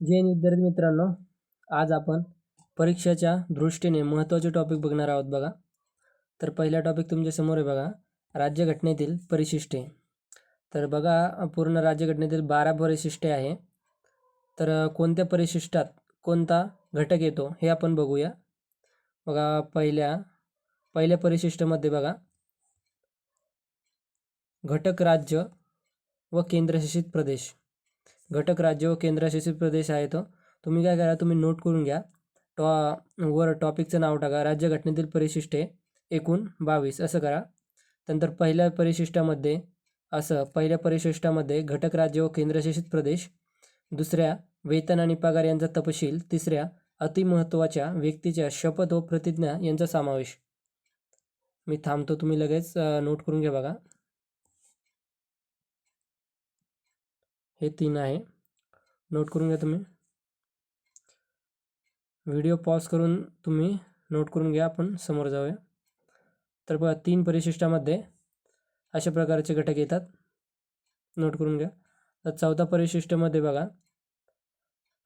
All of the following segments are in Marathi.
जैन विद्यार्थी मित्रांनो. आज आपण परीक्षेच्या दृष्टीने महत्त्वाचे टॉपिक बघणार आहोत बघा. तर पहिला टॉपिक तुमच्यासमोर आहे बघा. राज्यघटनेतील परिशिष्टे. तर बघा पूर्ण राज्यघटनेतील बारा परिशिष्टे आहे. तर कोणत्या परिशिष्टात कोणता घटक येतो हे आपण बघूया. बघा पहिल्या पहिल्या परिशिष्टामध्ये बघा. घटक राज्य व केंद्रशासित प्रदेश. घटक राज्य व केंद्रशासित प्रदेश आहे तो. तुम्ही काय करा तुम्ही नोट करून घ्या. टॉ वर टॉपिकचं नाव टाका. राज्यघटनेतील परिशिष्टे एकूण बावीस. असं करा. नंतर पहिल्या परिशिष्टामध्ये असं पहिल्या परिशिष्टामध्ये घटक राज्य व केंद्रशासित प्रदेश दुसऱ्या वेतन आणि पगार यांचा तपशील तिसऱ्या अतिमहत्त्वाच्या व्यक्तीच्या शपथ व प्रतिज्ञा यांचा समावेश. मी थांबतो तुम्ही लगेच नोट करून घ्या बघा. हे तीन आहे. नोट करून घ्या तुम्ही. व्हिडिओ पॉज करून तुम्ही नोट करून घ्या. आपण समोर जाऊया. तर बघा तीन परिशिष्टामध्ये अशा प्रकारचे घटक येतात. नोट करून घ्या. तर चौथा परिशिष्टामध्ये बघा.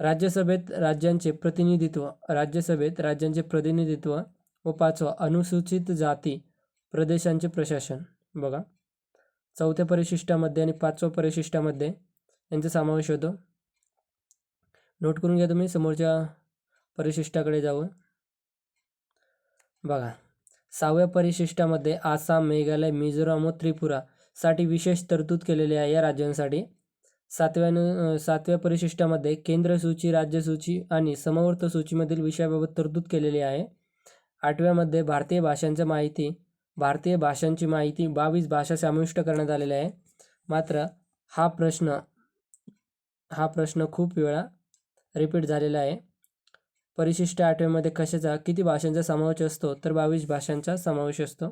राज्यसभेत राज्यांचे प्रतिनिधित्व राज्यसभेत राज्यांचे प्रतिनिधित्व व पाचवा अनुसूचित जाती प्रदेशांचे प्रशासन. बघा. चौथ्या परिशिष्टामध्ये आणि पाचव्या परिशिष्टामध्ये यांचा समावेश होतो. नोट करून घ्या तुम्ही समोरच्या परिशिष्टाकडे जाऊन. बघा. सहाव्या परिशिष्टामध्ये आसाम मेघालय मिझोराम व त्रिपुरासाठी विशेष तरतूद केलेली आहे या राज्यांसाठी. सातव्या सातव्या परिशिष्टामध्ये केंद्र सूची राज्य सूची आणि समवर्त सूचीमधील विषयाबाबत तरतूद केलेली आहे. आठव्यामध्ये भारतीय भाषांच्या माहिती भारतीय भाषांची माहिती बावीस भाषा समाविष्ट करण्यात आलेली आहे. मात्र हा प्रश्न हा प्रश्न खूप वेळा रिपीट झालेला आहे. परिशिष्ट आठव्यामध्ये कशाचा किती भाषांचा समावेश असतो? तर बावीस भाषांचा समावेश असतो.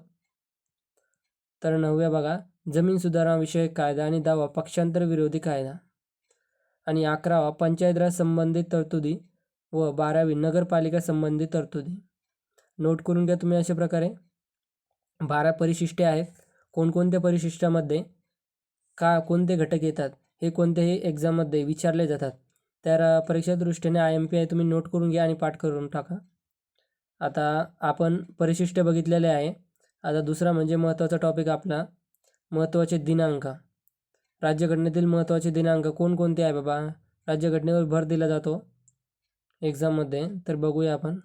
तर नवव्या बघा. जमीन सुधारणाविषयक कायदा आणि दहावा पक्षांतर विरोधी कायदा आणि अकरावा पंचायत राज संबंधित तरतुदी व बारावी नगरपालिका संबंधित तरतुदी. नोट करून घ्या तुम्ही अशा प्रकारे. बारा परिशिष्टे आहेत. कोणकोणत्या परिशिष्टामध्ये का कोणते घटक येतात? हे कोणत्याही एक्झाममध्ये विचारले जातात. तर परीक्षा दृष्टीने आय एम पी आय तुम्ही नोट करून घ्या आणि पाठ करून टाका. आता आपण परिशिष्ट बघितलेले आहे. आता दुसरा म्हणजे महत्त्वाचा टॉपिक आपला महत्त्वाचे दिनांक. राज्यघटनेतील महत्त्वाचे दिनांक कोणकोणते आहे बाबा? राज्यघटनेवर भर दिला जातो. एक्झाममध्ये तर बघूया आपण.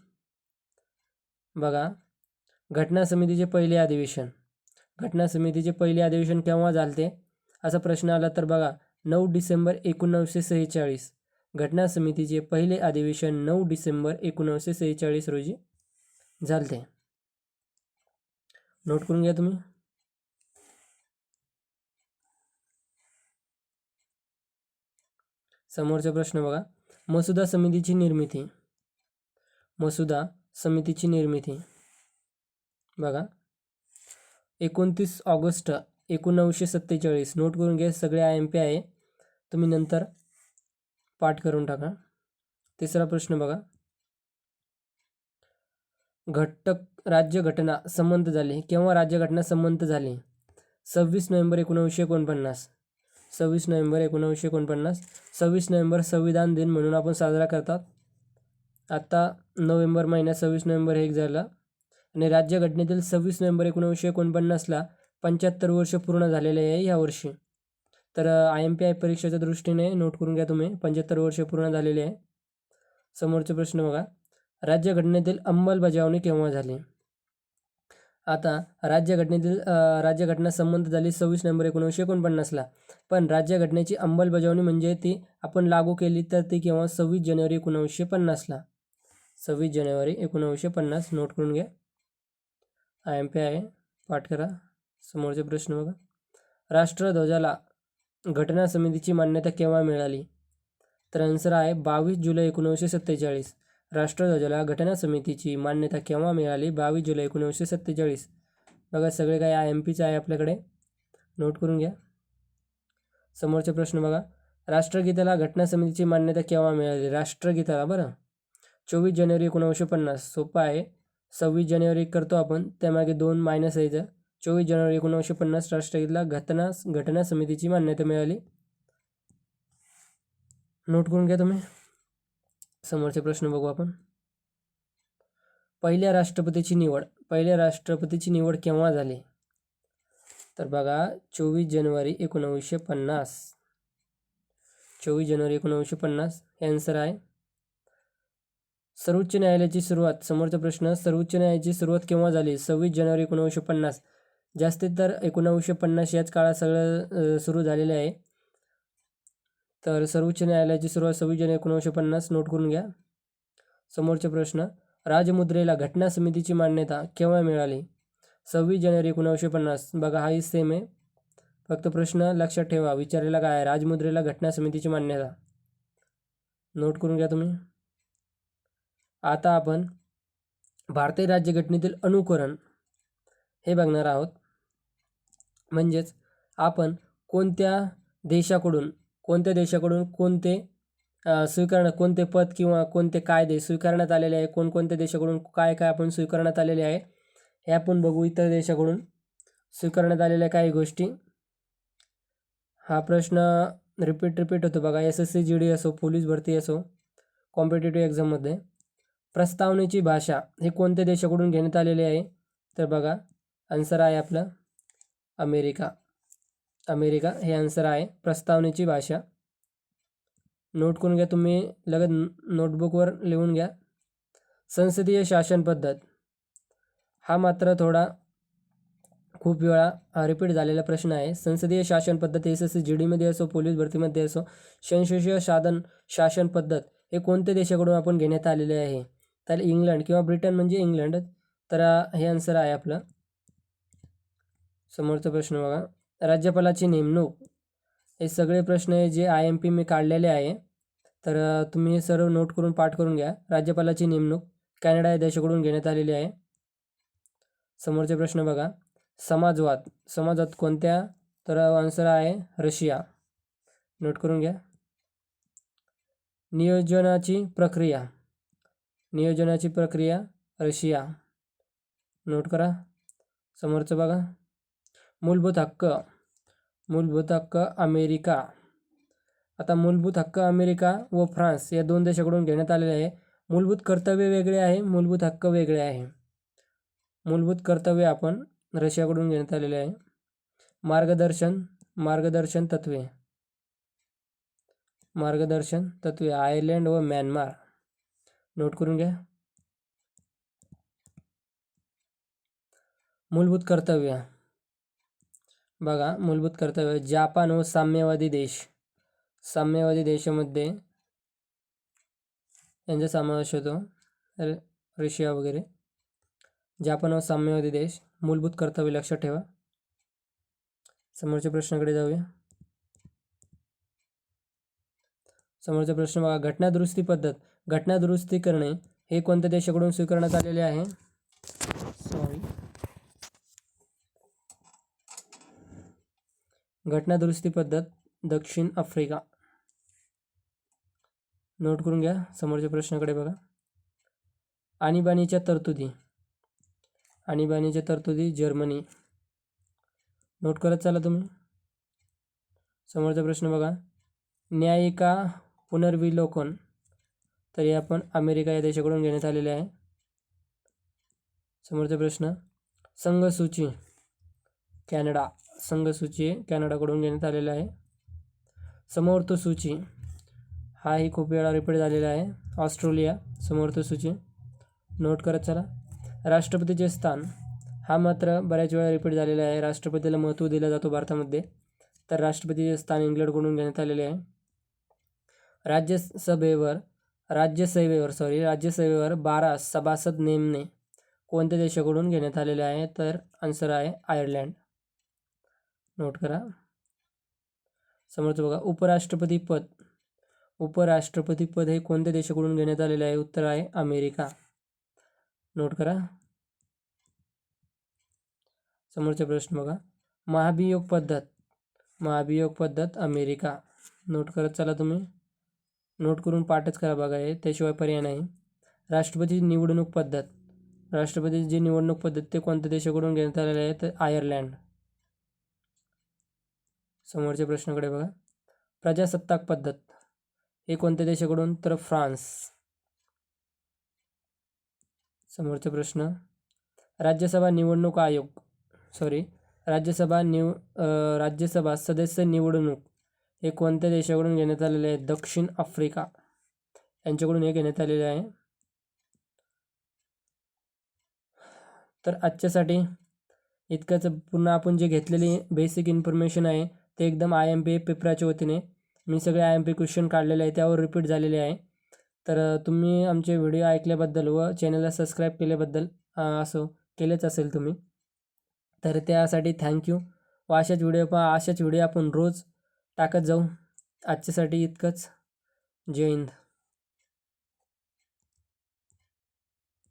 बघा घटना समितीचे पहिले अधिवेशन. घटना समितीचे पहिले अधिवेशन केव्हा झालते? असा प्रश्न आला तर बघा नऊ डिसेंबर एकोणावीसशे सेहेचाळीस. घटना समितीचे पहिले अधिवेशन नऊ डिसेंबर एकोणावीसशे सेहेचाळीस रोजी झालते. नोट करून घ्या तुम्ही. समोरचा प्रश्न बघा. मसुदा समितीची निर्मिती. मसुदा समितीची निर्मिती. बघा. एकोणतीस ऑगस्ट एकोणनऊशे सत्तेचाळीस. नोट करून घ्या सगळे आय एम पी आहे. तुम्ही नंतर पाठ करून टाका. तिसरा प्रश्न बघा. घटक राज्यघटना संमत झाले. केव्हा राज्यघटना संमत झाली? सव्वीस नोव्हेंबर एकोणीसशे एकोणपन्नास. सव्वीस नोव्हेंबर एकोणीसशे एकोणपन्नास. सव्वीस नोव्हेंबर संविधान दिन म्हणून आपण साजरा करतात. आत्ता नोव्हेंबर महिन्यात सव्वीस नोव्हेंबर हे एक झालं. आणि राज्यघटनेतील सव्वीस नोव्हेंबर एकोणीसशे एकोणपन्नासला पंच्याहत्तर वर्ष पूर्ण झालेले आहे यावर्षी तर आय एम पी आय परीक्षेच्या दृष्टीने नोट करून घ्या तुम्ही. पंच्याहत्तर वर्ष पूर्ण झालेले आहे. समोरचे प्रश्न बघा. राज्यघटनेतील अंमलबजावणी केव्हा झाली? आता राज्यघटनेतील राज्यघटना संबंध झाली सव्वीस नोव्हेंबर एकोणीसशे एकोणपन्नासला. पण राज्यघटनेची अंमलबजावणी म्हणजे ती आपण लागू केली तर ती केव्हा? सव्वीस जानेवारी एकोणावीसशे पन्नासला. सव्वीस जानेवारी एकोणावीसशे पन्नास. नोट करून घ्या. आय एम पी आय पाठ करा. समोरचे प्रश्न बघा. राष्ट्रध्वजाला घटना समितीची मान्यता केव्हा मिळाली? तर आन्सर आहे बावीस जुलै एकोणीसशे सत्तेचाळीस. राष्ट्रध्वजाला घटना समितीची मान्यता केव्हा मिळाली? बावीस जुलै एकोणीसशे सत्तेचाळीस. बघा सगळे काही आय एम पीचं आहे आपल्याकडे. नोट करून घ्या. समोरचे प्रश्न बघा. राष्ट्रगीताला घटना समितीची मान्यता केव्हा मिळाली? राष्ट्रगीताला बरं. चोवीस जानेवारी एकोणीसशे पन्नास. सोपं आहे. सव्वीस जानेवारी करतो आपण. त्यामागे दोन मायनस यायचं चोवीस जानेवारी एकोणीसशे पन्नास राष्ट्रगीतला घटना घटना समितीची मान्यता मिळाली. नोट करून घ्या तुम्ही. समोरचे प्रश्न बघू आपण. पहिल्या राष्ट्रपतीची निवड. पहिल्या राष्ट्रपतीची निवड केव्हा झाली? तर बघा चोवीस जानेवारी एकोणावीसशे पन्नास. चोवीस जानेवारी एकोणावीसशे पन्नास. हे आन्सर आहे. सर्वोच्च न्यायालयाची सुरुवात. समोरचा प्रश्न सर्वोच्च न्यायालयाची सुरुवात केव्हा झाली? सव्वीस जानेवारी एकोणावीसशे पन्नास. जास्तीत तर एकोणावीसशे पन्नास याच काळात सगळं सुरू झालेलं आहे. तर सर्वोच्च न्यायालयाची सुरुवात सव्वीस जानेवारी एकोणावीसशे पन्नास नोट करून घ्या. समोरचे प्रश्न राजमुद्रेला घटना समितीची मान्यता केव्हा मिळाली? सव्वीस जानेवारी एकोणावीसशे पन्नास बघा हाही सेम आहे. फक्त प्रश्न लक्षात ठेवा विचारलेला काय आहे? राजमुद्रेला घटना समितीची मान्यता. नोट करून घ्या तुम्ही. आता आपण भारतीय राज्यघटनेतील अनुकरण हे बघणार आहोत. म्हणजेच आपण कोणत्या देशाकडून कोणत्या देशाकडून कोणते स्वीकारणं कोणते पद किंवा कोणते कायदे स्वीकारण्यात आलेले आहे कोणकोणत्या देशाकडून काय काय आपण स्वीकारण्यात आलेले आहे हे आपण बघू. इतर देशाकडून स्वीकारण्यात आलेल्या काही गोष्टी. हा प्रश्न रिपीट रिपीट होतो बघा. S S C G D असो पोलीस भरती असो कॉम्पिटेटिव्ह एक्झाममध्ये प्रस्तावनेची भाषा हे कोणत्या देशाकडून घेण्यात आलेली आहे? तर बघा आन्सर आहे आपलं. अमेरिका. अमेरिका हे आन्सर आहे प्रस्तावनेची भाषा. नोट करून घ्या तुम्ही लगत नोटबुकवर लिहून घ्या. संसदीय शासन पद्धत. हा मात्र थोडा खूप वेळा रिपीट झालेला प्रश्न आहे. संसदीय शासन पद्धत एस एस सी जी डीमध्ये असो पोलीस भरतीमध्ये असो संसदीय साधन शासन पद्धत हे कोणत्या देशाकडून आपण घेण्यात आलेले आहे? तर इंग्लंड किंवा ब्रिटन म्हणजे इंग्लंड. तर हे आन्सर आहे आपलं. समोरचा प्रश्न बघा. राज्यपालाची नेमणूक. हे सगळे प्रश्न जे आय एम पी मी काढलेले आहे तर तुम्ही हे सर्व नोट करून पाठ करून घ्या. राज्यपालाची नेमणूक कॅनडा या देशाकडून घेण्यात आलेली आहे. समोरचे प्रश्न बघा. समाजवाद. समाजात कोणत्या तर आन्सर आहे? रशिया. नोट करून घ्या. नियोजनाची प्रक्रिया. नियोजनाची प्रक्रिया रशिया. नोट करा. समोरचं बघा. मूलभूत हक्क मूलभूत हक्क अमेरिका. आता मूलभूत हक्क अमेरिका व फ्रान्स या दोन देशाकडून घेण्यात आलेले आहे. मूलभूत कर्तव्य वेगळे आहे मूलभूत हक्क वेगळे आहे. मूलभूत कर्तव्य आपण रशियाकडून घेण्यात आलेले आहे. मार्गदर्शन मार्गदर्शन तत्वे. मार्गदर्शन तत्वे आयर्लंड व म्यानमार. नोट करून घ्या. मूलभूत कर्तव्य. बघा मूलभूत कर्तव्य जापान व साम्यवादी देश. साम्यवादी देशामध्ये यांचा समावेश होतो रशिया वगैरे. जापान व साम्यवादी देश. मूलभूत कर्तव्य लक्षात ठेवा. समोरच्या प्रश्नाकडे जाऊया. समोरचा प्रश्न बघा घटना दुरुस्ती पद्धत. घटना दुरुस्ती करणे हे कोणत्या देशाकडून स्वीकारण्यात आलेले आहे सॉरी घटना दुरुस्ती पद्धत दक्षिण आफ्रिका. नोट करून घ्या समोरच्या प्रश्नाकडे बघा. आणीबाणीच्या तरतुदी. आणीबाणीच्या तरतुदी जर्मनी. नोट करत चला तुम्ही. समोरचा प्रश्न बघा. न्यायिका पुनर्विलोकन. तर हे आपण अमेरिका या देशाकडून घेण्यात आलेले आहे. समोरचा प्रश्न. संघसूची. कॅनडा. संघसूची कॅनडाकडून घेण्यात आलेला आहे. समोर्थ सूची. हाही खूप वेळा रिपीट झालेला आहे. ऑस्ट्रेलिया समोर्थ सूची. नोट करत चला. राष्ट्रपतीचे स्थान. हा मात्र बऱ्याच वेळा रिपीट झालेला आहे. राष्ट्रपतीला महत्त्व दिला जातो भारतामध्ये. तर राष्ट्रपतीचे स्थान इंग्लंडकडून घेण्यात आलेले आहे. राज्यसभेवर राज्यसेवेवर सॉरी राज्यसेवेवर बारा सभासद नेमणे कोणत्या देशाकडून घेण्यात आलेले आहे? तर आन्सर आहे आयर्लंड. नोट करा. समोरचं बघा उपराष्ट्रपती पद. उपराष्ट्रपती पद हे कोणत्या देशाकडून घेण्यात आलेलं आहे? उत्तर आहे अमेरिका. नोट करा. समोरचा प्रश्न बघा. महाभियोग पद्धत. महाभियोग पद्धत अमेरिका. नोट करत चला तुम्ही. नोट करून पाठच करा बघा हे. त्याशिवाय पर्याय नाही. राष्ट्रपती निवडणूक पद्धत. राष्ट्रपतीची निवडणूक पद्धत ते कोणत्या देशाकडून घेण्यात आलेले आहे? तर आयर्लंड. समोरच्या प्रश्नाकडे बघा. प्रजासत्ताक पद्धत. हे कोणत्या देशाकडून? तर फ्रान्स. समोरचा प्रश्न. राज्यसभा निवडणूक आयोग. सॉरी राज्यसभा निव राज्यसभा सदस्य निवडणूक हे कोणत्या देशाकडून घेण्यात आलेले आहे? दक्षिण आफ्रिका. यांच्याकडून हे घेण्यात आलेले आहे. तर आजच्यासाठी इतकंच. पूर्ण आपण जे घेतलेली बेसिक इन्फॉर्मेशन आहे ते एकदम आय एम पी पेपराच्या वतीने. मी सगळे आय एम पी क्वेश्चन काढलेले आहे त्यावर रिपीट झालेले आहे. तर तुम्ही आमचे व्हिडिओ ऐकल्याबद्दल व चॅनलला सबस्क्राईब केल्याबद्दल असो केलेच असेल तुम्ही तर त्यासाठी थँक्यू व अशाच व्हिडिओ पा अशाच व्हिडिओ आपण रोज टाकत जाऊ. आजच्यासाठी इतकंच. जय हिंद.